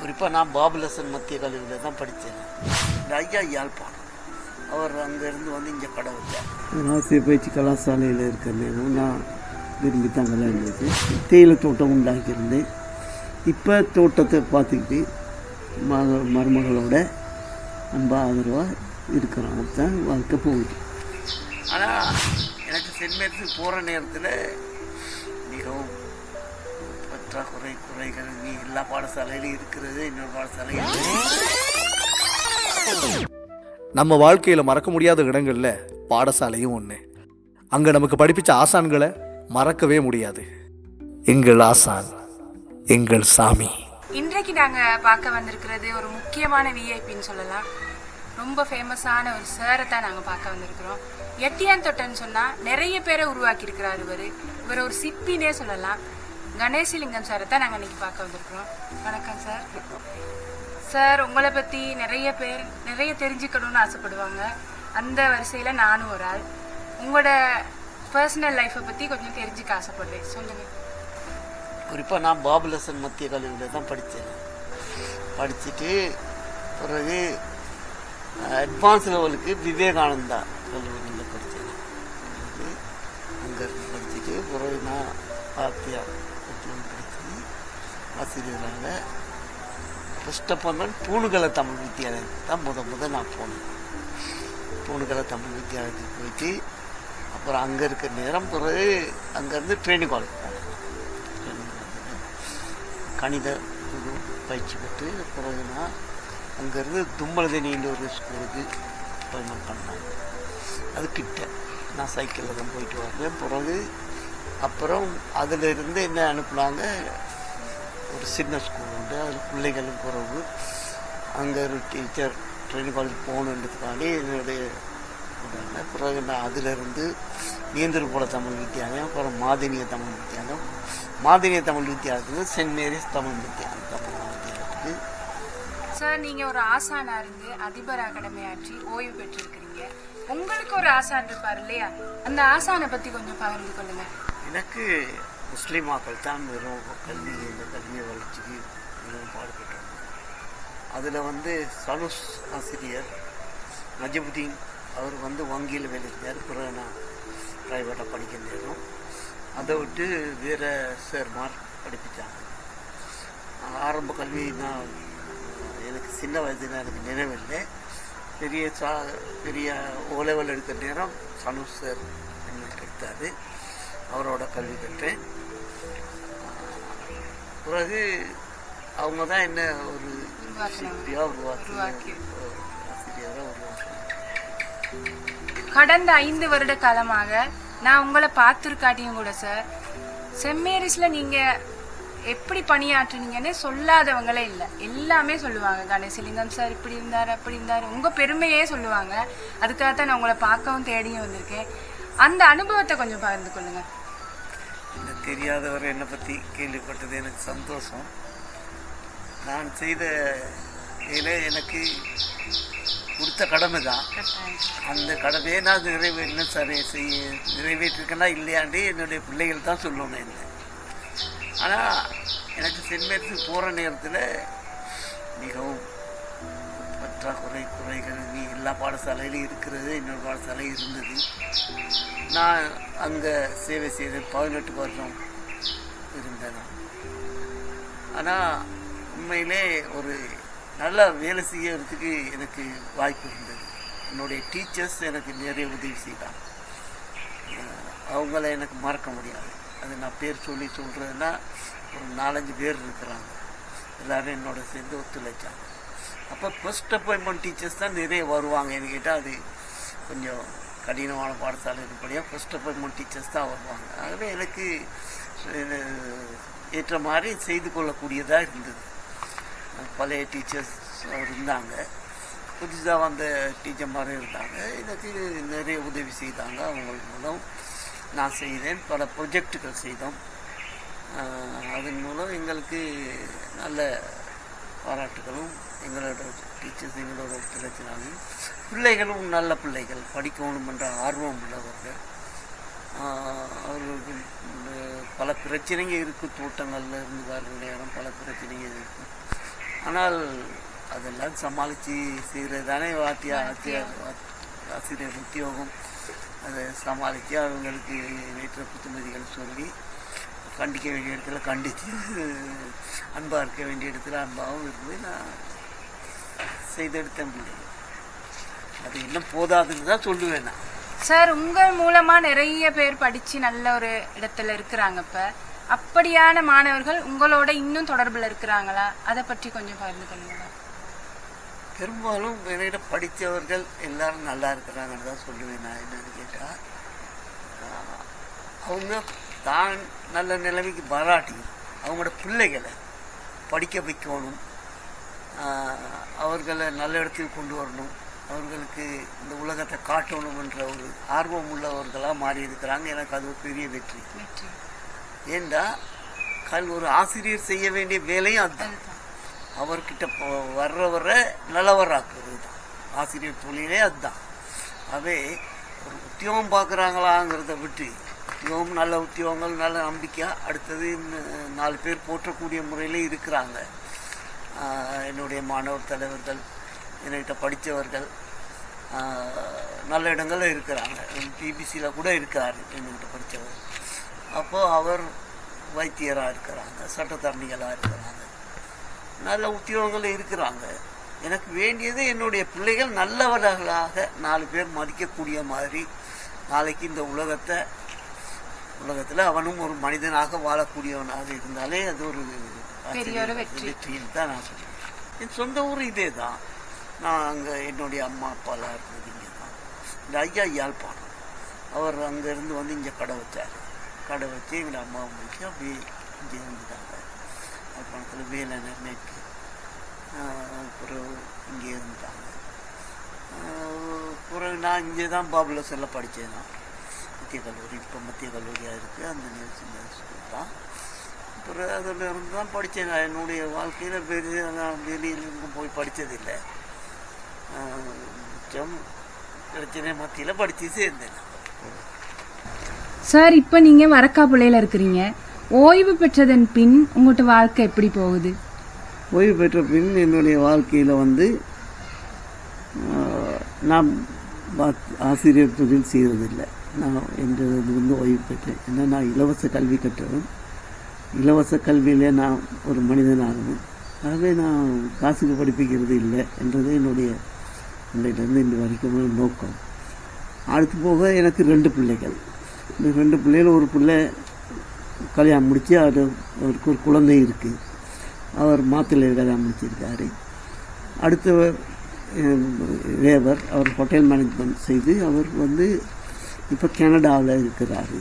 குறிப்பாக நான் பாபுலசன் மத்திய கல்லூரியில் தான் படித்தேன் இந்த ஐயா யாழ்ப்பாணம். அவர் அங்கேருந்து வந்து இங்கே கடை வச்சார். ஆசிய பயிற்சி கலாசாலையில் இருக்கிற நேரம் நான் விரும்பி தான் கல்யாணம் வச்சு தேயிலை தோட்டம் உண்டாக்கியிருந்தேன். இப்போ தோட்டத்தை பார்த்துக்கிட்டு மக மருமகளோட அன்பா ஆதரவாக இருக்கிறோம் தான் வாழ்க்கை போகுது. ஆனால் எனக்கு சென்ட் மேரிஸுக்கு போகிற நேரத்தில் மிகவும் பற்றாக்குறை குறைகள் நீ எல்லா பாடசாலையிலும் இருக்கிறது இன்னொரு பாடசாலையில் நம்ம வாழ்க்கையில் மறக்க முடியாத இடங்களில் பாடசாலையும் ஒன்று அங்கே நமக்கு படிப்பிச்ச ஆசான்களை மறக்கவே முடியாது. எங்கள் ஆசான் எங்கள் சாமி. இன்றைக்கு நாங்க பார்க்க வந்திருக்கிறது ஒரு முக்கியமான விஐபின்னு சொல்லலாம். ரொம்ப ஃபேமஸான ஒரு சாரை தான் நாங்க பார்க்க வந்திருக்கிறோம். எட்டியான் தொட்டன்னு சொன்னா நிறைய பேரை உருவாக்கி இருக்கிறார் இவர். இவர் ஒரு சிற்பினே சொல்லலாம். கணேசலிங்கம் சாரை தான் நாங்கள் இன்னைக்கு பார்க்க வந்திருக்கிறோம். வணக்கம் சார். சார் உங்களை பற்றி நிறைய பேர் நிறைய தெரிஞ்சுக்கணும்னு ஆசைப்படுவாங்க. அந்த வரிசையில் நானும் ஒரு ஆள். உங்களோட பர்சனல் லைஃப்பை பற்றி கொஞ்சம் தெரிஞ்சுக்க ஆசைப்படுறேன். சொல்லுங்கள் குறிப்பாக நான் பாபுலசன் மத்திய கல்லூரியில் தான் படித்தேன் படிச்சுட்டு பிறகு அட்வான்ஸ் லெவலுக்கு விவேகானந்தா கல்லூரியில் படித்தேன் அங்கே படிச்சுட்டு பிறகு நான் பார்த்தியா ஆசிரியராக ஃபஸ்ட் பூணுகல தமிழ் வித்தியாலயத்துக்கு தான் முத முத நான் போனேன். பூணுகல தமிழ் வித்தியாலயத்துக்கு போயிட்டு அப்புறம் அங்கே இருக்க நேரம் பிறகு அங்கேருந்து ட்ரெயினிங் காலேஜ் போனேன். கணித குரு பயிற்சி பெற்று பிறகு நான் அங்கேருந்து தும்மலதேனியில் ஒரு ஸ்கூலுக்கு அப்பாயின்மெண்ட் பண்ணேன். அது கிட்ட. நான் சைக்கிளில் தான் போயிட்டு வந்தேன். பிறகு அப்புறம் அதிலிருந்து என்ன அனுப்புனாங்க? ஒரு சின்ன ஸ்கூல் உண்டு. அதில் பிள்ளைகளும் குறவு அங்கே ஒரு டீச்சர் ட்ரைனிங் காலேஜ் போகணுன்றதுக்காண்டி என்னுடைய. பிறகு நான் அதிலிருந்து நீந்திரபுர தமிழ் வித்தியாலயம் அப்புறம் மாதினிய தமிழ் வித்தியாலயம். மாதினிய தமிழ் வித்தியாலயத்துக்கு சென்ட் மேரிஸ் தமிழ் வித்தியாலயம் தமிழ் வித்தியாலயத்துக்கு. சார் நீங்க ஒரு ஆசானா இருந்து அதிபர் அகாடமி ஆற்றி ஓய்வு பெற்றிருக்கிறீங்க. உங்களுக்கு ஒரு ஆசான் இருப்பார் இல்லையா? அந்த ஆசானை பத்தி கொஞ்சம் பகிர்ந்து கொள்ளுங்க. எனக்கு முஸ்லீம் மக்கள் தான் வெறும் கல்வி இந்த கல்வி வளர்ச்சிக்கு மிகவும் பாடுபட்டாங்க. அதில் வந்து சனுஸ் ஆசிரியர் நஜிபுதீன் அவர் வந்து வங்கியில் வேலை செஞ்சார். பிறகு நான் ப்ரைவேட்டாக படிக்க நேரம் அதை விட்டு வேறு சேர்மார் படிப்பிச்சாங்க. ஆரம்ப கல்வி நான் எனக்கு சின்ன வயதில் எனக்கு நினைவில்லை. பெரிய சா பெரிய ஓ லெவல் எடுக்கிற நேரம் சனுஸ் சார் எனக்கு எடுத்தார். அவரோட கல்வி கற்றேன் பிறகு அவங்க தான் என்ன ஒரு சிற்பியாக உருவாக்கி. உருவாக்கி. ஆசிரியராக கடந்த ஐந்து வருட காலமாக நான் உங்களை பார்த்துருக்காட்டியும் கூட சார் செம்மேரிஸ்ல நீங்க எப்படி பணியாற்றுனீங்கன்னு சொல்லாதவங்களே இல்லை. எல்லாமே சொல்லுவாங்க கணேசலிங்கம் சார் இப்படி இருந்தார் அப்படி இருந்தார். உங்க பெருமையே சொல்லுவாங்க. அதுக்காக தான் நான் உங்களை பார்க்கவும் தேடியும் வந்திருக்கேன். அந்த அனுபவத்தை கொஞ்சம் பகிர்ந்து கொள்ளுங்க. எனக்கு தெரியாதவர் என்னை பற்றி கேள்விப்பட்டது எனக்கு சந்தோஷம். நான் செய்த வேலை எனக்கு கொடுத்த கடமை தான். அந்த கடமையை நான் நிறைவேறின சரி செய்ய நிறைவேற்றிருக்கேனா இல்லையாண்டி என்னுடைய பிள்ளைகள் தான் சொல்லணும் என்ன. ஆனால் எனக்கு சென்ட் மேரிஸுக்கு போகிற நேரத்தில் மிகவும் பற்றாக்குறை குறைகள் நீ எல்லா பாடசாலையிலும் இருக்கிறது இன்னொரு பாடசாலை இருந்தது. நான் அங்கே சேவை செய்த பதினெட்டு வருஷம் இருந்தேன். ஆனால் உண்மையிலே ஒரு நல்ல வேலை செய்யறதுக்கு எனக்கு வாய்ப்பு இருந்தது. என்னுடைய டீச்சர்ஸ் எனக்கு நிறைய உதவி செய்தாங்க. அவங்கள எனக்கு மறக்க முடியாது. அது நான் பேர் சொல்லி சொல்கிறதுனா ஒரு நாலஞ்சு பேர் இருக்கிறாங்க. எல்லோரும் என்னோட சேர்ந்து ஒத்துழைச்சாங்க. அப்போ ஃபர்ஸ்ட் அப்பாயின்மெண்ட் டீச்சர்ஸ் தான் நிறைய வருவாங்க. என்கிட்ட கேட்டால் அது கொஞ்சம் கடினமான பாடசாலை இருப்படியாக ஃபஸ்ட் அப்பாயின்மெண்ட் டீச்சர்ஸ் தான் வருவாங்க. ஆகவே எனக்கு ஏற்ற மாதிரி செய்து கொள்ளக்கூடியதாக இருந்தது. பழைய டீச்சர்ஸ் இருந்தாங்க. புதுசாக வந்த டீச்சர் மாதிரி இருந்தாங்க. எனக்கு நிறைய உதவி செய்தாங்க. அவங்களுக்கு மூலம் நான் செய்தேன். பல ப்ரொஜெக்டுகள் செய்தோம். அதன் மூலம் எங்களுக்கு நல்ல பாராட்டுகளும் எங்களோட டீச்சர்ஸ் எங்களோட ஒத்துழைச்சினாங்க பிள்ளைகளும் நல்ல பிள்ளைகள். படிக்கணும் என்ற ஆர்வம் உள்ளவர்கள். அவர்களுக்கு பல பிரச்சனைங்க இருக்குது தோட்டங்களில் இருந்து வர நேரம் பல பிரச்சனைங்க இருக்குது ஆனால் அதெல்லாம் சமாளித்து செய்கிறது தானே வாத்தியா. ஆசிரியர் ஆசிரியர் உத்தியோகம். அதை சமாளித்து அவங்களுக்கு ஏற்ற புத்துமதிகள் சொல்லி கண்டிக்க வேண்டிய இடத்துல கண்டித்து அன்பாக இருக்க வேண்டிய இடத்துல அன்பாகவும் இருந்து நான் செய்தெடுத்தேன் பிள்ளைங்க அது இன்னும் போதாதுன்னு தான் சொல்லுவேன் நான். சார் உங்கள் மூலமா நிறைய பேர் படிச்சு நல்ல ஒரு இடத்துல இருக்கிறாங்க இப்ப. அப்படியான மாணவர்கள் உங்களோட இன்னும் தொடர்புல இருக்கிறாங்களா? அதை பற்றி கொஞ்சம் பகிர்ந்து கொள்ளுங்களா பெரும்பாலும் என்னிட படித்தவர்கள் எல்லாரும் நல்லா இருக்கிறாங்கன்னு தான் சொல்லுவேன் நான். என்னன்னு கேட்டால் அவங்க தான் நல்ல நிலைமைக்கு பாராட்டி அவங்களோட பிள்ளைகளை படிக்க வைக்கணும் அவர்களை நல்ல இடத்துக்கு கொண்டு வரணும். அவர்களுக்கு இந்த உலகத்தை காட்டணும்ன்ற ஒரு ஆர்வம் உள்ளவர்களாக மாறி இருக்கிறாங்க. எனக்கு அது ஒரு பெரிய வெற்றி. ஏண்டா? கல் ஒரு ஆசிரியர் செய்ய வேண்டிய வேலையும் அதுதான். அவர்கிட்ட வர்றவரை நல்லவராக்குறது தான் ஆசிரியர் தொழிலே அதுதான். அவே ஒரு உத்தியோகம் பார்க்குறாங்களாங்கிறத விட்டு உத்தியோகம் நல்ல உத்தியோகங்கள் நல்ல நம்பிக்கையாக அடுத்தது நாலு பேர் போற்றக்கூடிய முறையில் இருக்கிறாங்க. என்னுடைய மாணவர் தலைவர்கள் என்கிட்ட படித்தவர்கள் நல்ல இடங்கள்ல இருக்கிறாங்க. பிபிசியில் கூட இருக்கார் என்கிட்ட படித்தவர். அப்போது அவர் வைத்தியராக இருக்கிறாங்க சட்டத்தரணிகளாக இருக்கிறாங்க. நல்ல உத்தியோகங்கள் இருக்கிறாங்க. எனக்கு வேண்டியது என்னுடைய பிள்ளைகள் நல்லவர்களாக நாலு பேர் மதிக்கக்கூடிய மாதிரி நாளைக்கு இந்த உலகத்தை உலகத்தில் அவனும் ஒரு மனிதனாக வாழக்கூடியவனாக இருந்தாலே அது ஒரு பெரிய ஒரு வெற்றி. வெற்றின்னு தான் நான் சொல்லுவேன். என் சொந்த ஊர் இதே தான் நான் அங்கே என்னுடைய அம்மா அப்பாலாம் இருந்தது இங்கே தான் இந்த ஐயா யாழ்ப்பாணம். அவர் அங்கேருந்து வந்து இங்கே கடை வச்சார். கடை வச்சு எங்கள் அம்மா முடிச்சு அப்படியே இங்கே இருந்துட்டாங்க யாழ்ப்பாணத்தில் வேலை மேற்கு அப்புறம் இங்கே இருந்துட்டாங்க. பிறகு நான் இங்கே தான் பாபுலசனில் படித்தேன். நான் மத்திய கல்லூரி இப்போ மத்திய கல்லூரியாக இருக்குது அந்த நியூஸ் ஸ்கூல் தான் அப்புறம் அதில் இருந்து தான் படித்தேன் நான் என்னுடைய வாழ்க்கையில் பெரிய நான் வெளியில் எங்கும் போய் படித்ததில்லை மிச்சம் பிரச்சனை மத்தியில் படித்து சேர்ந்தேன். சார் இப்போ நீங்க வரக்காப்புள்ளையில இருக்கிறீங்க. ஓய்வு பெற்றதன் பின் உங்கள்கிட்ட வாழ்க்கை எப்படி போகுது? ஓய்வு பெற்ற பின் என்னுடைய வாழ்க்கையில் வந்து நான் ஆசிரியர் தொழில் செய்கிறதில்லை நான் என்றது வந்து ஓய்வு பெற்றேன். ஏன்னா நான் இலவச கல்வி கற்றவன். இலவச கல்வியிலே நான் ஒரு மனிதனாகணும் ஆகவே நான் காசுக்கு படிப்பிக்கிறது இல்லை என்றது என்னுடைய இன்றையிலேருந்து இன்று வரைக்கும் நோக்கம். அடுத்து போக எனக்கு ரெண்டு பிள்ளைகள். இந்த ரெண்டு பிள்ளைகள் ஒரு பிள்ளை கல்யாணம் முடித்து அது அவருக்கு ஒரு குழந்தை இருக்குது அவர் மாத்திரை கல்யாணம் முடிச்சிருக்காரு. அடுத்தவர் லேபர் அவர் ஹோட்டல் மேனேஜ்மெண்ட் செய்து அவர் வந்து இப்போ கனடாவில் இருக்கிறாரு.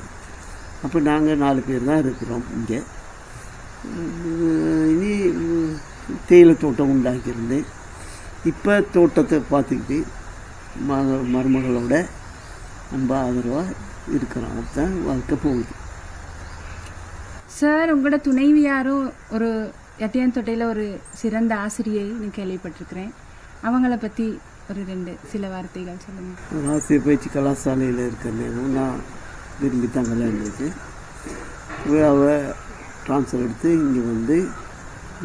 அப்போ நாங்கள் நாலு பேர் தான் இருக்கிறோம் இங்கே. இனி தேயிலை தோட்டம் உண்டாக்கியிருந்தேன். இப்போ தோட்டத்தை பார்த்துக்கிட்டு மக மருமகளோட அன்பா ஆதரவாக இருக்கிறோம் அதுதான் வாழ்க்கை போகுது. சார் உங்களோட துணைவியாரும் ஒரு எட்டியான் தொட்டையில் ஒரு சிறந்த ஆசிரியை நான் கேள்விப்பட்டிருக்கிறேன். அவங்கள பற்றி ஒரு ரெண்டு சில வார்த்தைகள் சொல்லுங்கள் ஆசிரியர் பயிற்சி கலாசாலையில் இருக்கிற நேரம் நான் விரும்பி தான் கல்யாணம் அவள் ட்ரான்ஸ்ஃபர் எடுத்து இங்கே வந்து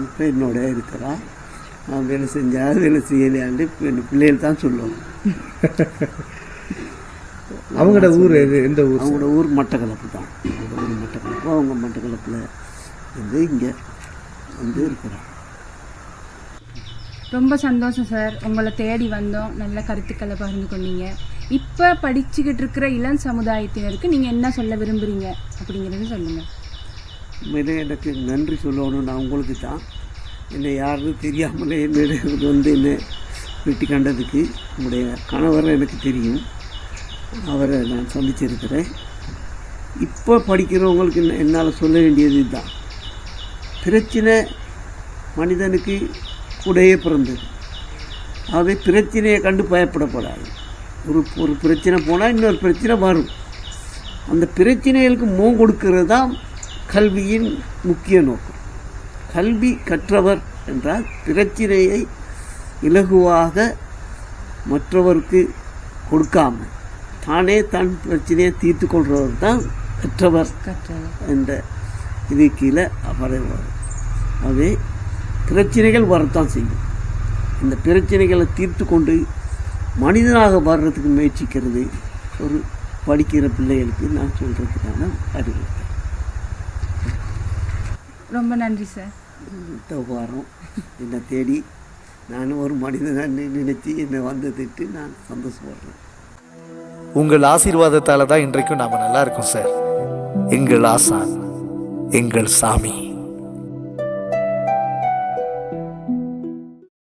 இப்போ என்னோட இருக்கிறா. நான் வேலை செஞ்சா வேலை செய்யலையாண்டு என் பிள்ளைகள் தான் சொல்லுவோம் அவங்களோட ஊர் எது? எந்த ஊர் அவங்களோட ஊர் மட்டக்களப்பு தான். அவங்களோட ஊர் மட்டக்களப்பு. அவங்க மட்டக்களப்பில் வந்து இங்கே வந்து இருக்கிறான் ரொம்ப சந்தோஷம் சார். உங்களை தேடி வந்தோம். நல்ல கருத்துக்களை பகிர்ந்து கொண்டீங்க. இப்போ படிச்சுக்கிட்டு இருக்கிற இளம் சமுதாயத்தினருக்கு நீங்கள் என்ன சொல்ல விரும்புறீங்க? அப்படிங்கிறது சொல்லுங்கள் உண்மையிலே எனக்கு நன்றி சொல்லணும் நான் உங்களுக்கு தான். என்னை யாருன்னு தெரியாமலே என்னுடைய வந்து என்னை வெட்டி கண்டதுக்கு உங்களுடைய கணவரை எனக்கு தெரியும். அவரை நான் சந்திச்சிருக்கிறேன். இப்போ படிக்கிறவங்களுக்கு என்னால் சொல்ல வேண்டியது இதுதான். பிரச்சனை மனிதனுக்கு கூடையே பிறந்தது. ஆகவே பிரச்சனையை கண்டு பயப்படப்படாது ஒரு ஒரு பிரச்சனை போனால் இன்னொரு பிரச்சனை வரும். அந்த பிரச்சனைகளுக்கு மோ கொடுக்கிறது தான் கல்வியின் முக்கிய நோக்கம். கல்வி கற்றவர் என்றால் பிரச்சனையை இலகுவாக மற்றவருக்கு கொடுக்காம தானே தன் பிரச்சனையை தீர்த்து கொள்றவர் தான் கற்றவர் கற்றவர். என்ற இது கீழே வரும் ஆகவே பிரச்சனைகள் வரத்தான் செய்யும். இந்த பிரச்சனைகளை தீர்த்து கொண்டு மனிதனாக வர்றதுக்கு முயற்சிக்கிறது ஒரு படிக்கிற பிள்ளைகளுக்கு நான் சொல்கிறதுக்கான அறிவுறுத்தல் ரொம்ப நன்றி சார் இந்த வாரம் என்னை தேடி நான் ஒரு மனிதனை நினைத்து என்னை வந்ததுட்டு நான் சந்தோஷப்படுறேன். உங்கள் ஆசீர்வாதத்தால தான் இன்றைக்கும் நாம நல்லா இருக்கோம் சார் எங்கள் ஆசான் எங்கள் சாமி.